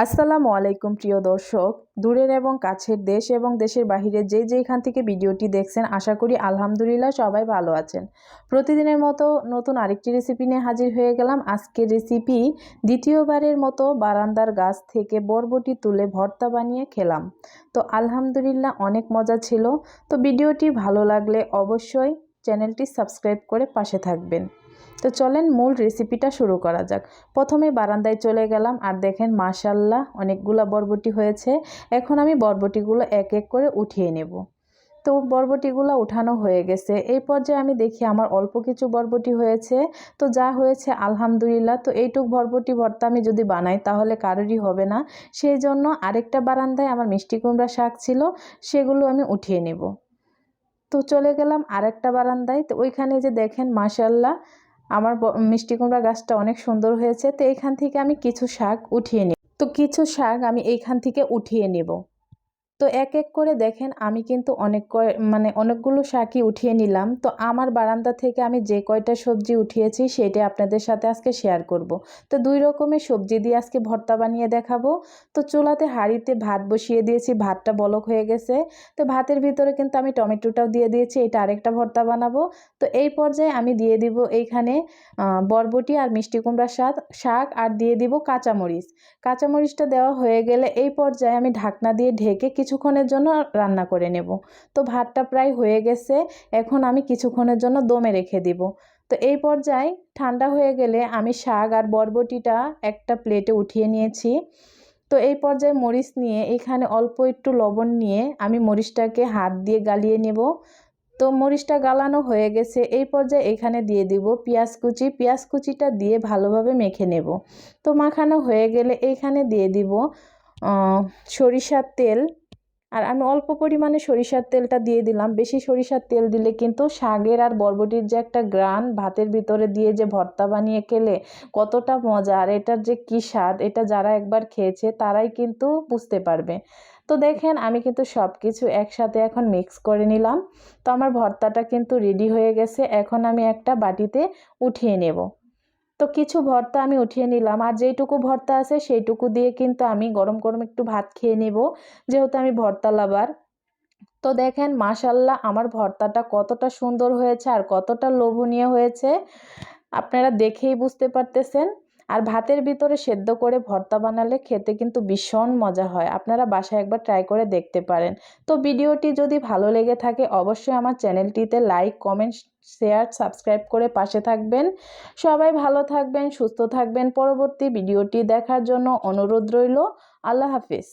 আসসালামু আলাইকুম, প্রিয় দর্শক। দূরের এবং কাছের দেশ এবং দেশের বাহিরে যে যেখান থেকে ভিডিওটি দেখছেন, আশা করি আলহামদুলিল্লাহ সবাই ভালো আছেন। প্রতিদিনের মতো নতুন আরেকটি রেসিপি নিয়ে হাজির হয়ে গেলাম। আজকের রেসিপি দ্বিতীয়বারের মতো বারান্দার গাছ থেকে বরবটি তুলে ভর্তা বানিয়ে খেলাম। তো আলহামদুলিল্লাহ অনেক মজা ছিল। তো ভিডিওটি ভালো লাগলে অবশ্যই চ্যানেলটি সাবস্ক্রাইব করে পাশে থাকবেন। তো চলেন মূল রেসিপিটা শুরু করা যাক। প্রথমে বারান্দায় চলে গেলাম আর দেখেন মাশাল্লাহ অনেকগুলা বরবটি হয়েছে। এখন আমি বরবটিগুলো এক এক করে উঠিয়ে নেব। তো বরবটিগুলো উঠানো হয়ে গেছে। এই পর্যায়ে আমি দেখি আমার অল্প কিছু বরবটি হয়েছে। তো যা হয়েছে আলহামদুলিল্লাহ। তো এইটুক বরবটি ভর্তা আমি যদি বানাই তাহলে কারোরই হবে না। সেই জন্য আরেকটা বারান্দায় আমার মিষ্টি কুমড়া শাক ছিল, সেগুলো আমি উঠিয়ে নেব। তো চলে গেলাম আরেকটা বারান্দায়। তো ওইখানে যে দেখেন মাশাল্লাহ আমার মিষ্টি কুমড়া গাছটা অনেক সুন্দর হয়েছে, তো এইখান থেকে আমি কিছু শাক উঠিয়ে নিই তো কিছু শাক আমি এইখান থেকে উঠিয়ে নেব। তো এক এক করে দেখেন আমি কিন্তু অনেক মানে অনেকগুলো শাকই উঠিয়ে নিলাম। তো আমার বারান্দা থেকে আমি যে কয়টা সবজি উঠিয়েছি সেটা আপনাদের সাথে আজকে শেয়ার করব। তো দুই রকমের সবজি দিয়ে আজকে ভর্তা বানিয়ে দেখাবো। তো চুলাতে হাঁড়িতে ভাত বসিয়ে দিয়েছি, ভাতটা বলক হয়ে গেছে। তো ভাতের ভিতরে কিন্তু আমি টমেটোটাও দিয়ে দিয়েছি, এটা আরেকটা ভর্তা বানাবো। তো এই পর্যায়ে আমি দিয়ে দিব এইখানে বরবটি আর মিষ্টি কুমড়ার শাক শাক আর দিয়ে দিব কাঁচামরিচ। কাঁচামরিচটা দেওয়া হয়ে গেলে এই পর্যায়ে আমি ঢাকনা দিয়ে ঢেকে কিছুক্ষণের জন্য রান্না করে নেব। তো ভাতটা প্রায় হয়ে গেছে, এখন আমি কিছুক্ষণের জন্য দমে রেখে দিব। তো এই পর্যায়ে ঠান্ডা হয়ে গেলে আমি শাক আর বরবটিটা একটা প্লেটে উঠিয়ে নিয়েছি। তো এই পর্যায়ে মরিচ নিয়ে এখানে অল্প একটু লবণ নিয়ে আমি মরিচটাকে হাত দিয়ে গালিয়ে নেব। তো মরিচটা গালানো হয়ে গেছে, এই পর্যায়ে এখানে দিয়ে দিব পেঁয়াজ কুচি। পেঁয়াজ কুচিটা দিয়ে ভালোভাবে মেখে নেব। তো মাখানো হয়ে গেলে এইখানে দিয়ে দিব সরিষার তেল। আর আমি অল্প পরিমাণে সরিষার তেলটা দিয়ে দিলাম। বেশি সরিষার তেল দিলে কিন্তু শাকের আর বরবটির যে একটা গ্রান ভাতের ভিতরে দিয়ে যে ভর্তা বানিয়ে খেলে কতটা মজা। আর এটার যে কী স্বাদ, এটা যারা একবার খেয়েছে তারাই কিন্তু বুঝতে পারবে। তো দেখেন, আমি কিন্তু সব কিছু একসাথে এখন মিক্স করে নিলাম। তো আমার ভর্তাটা কিন্তু রেডি হয়ে গেছে। এখন আমি একটা বাটিতে উঠিয়ে নেব। তো কিছু ভর্তা আমি উঠিয়ে নিলাম। আর যেইটুকু ভর্তা আছে সেইটুকু দিয়ে কিন্তু আমি গরম গরম একটু ভাত খেয়ে নেব, যেহেতু আমি ভর্তা লাবার তো দেখেন, মাশাল্লাহ, আমার ভর্তাটা কতটা সুন্দর হয়েছে আর কতটা লোভনীয় হয়েছে। আপনারা দেখেই বুঝতে পারতেছেন। আর ভাতের ভিতরে সেদ্ধ করে ভর্তা বানালে খেতে কিন্তু ভীষণ মজা হয়। আপনারা বাসায় একবার ট্রাই করে দেখতে পারেন। তো ভিডিওটি যদি ভালো লেগে থাকে, অবশ্যই আমার চ্যানেলটিতে লাইক কমেন্ট শেয়ার সাবস্ক্রাইব করে পাশে থাকবেন। সবাই ভালো থাকবেন, সুস্থ থাকবেন। পরবর্তী ভিডিওটি দেখার জন্য অনুরোধ রইল। আল্লাহ হাফিজ।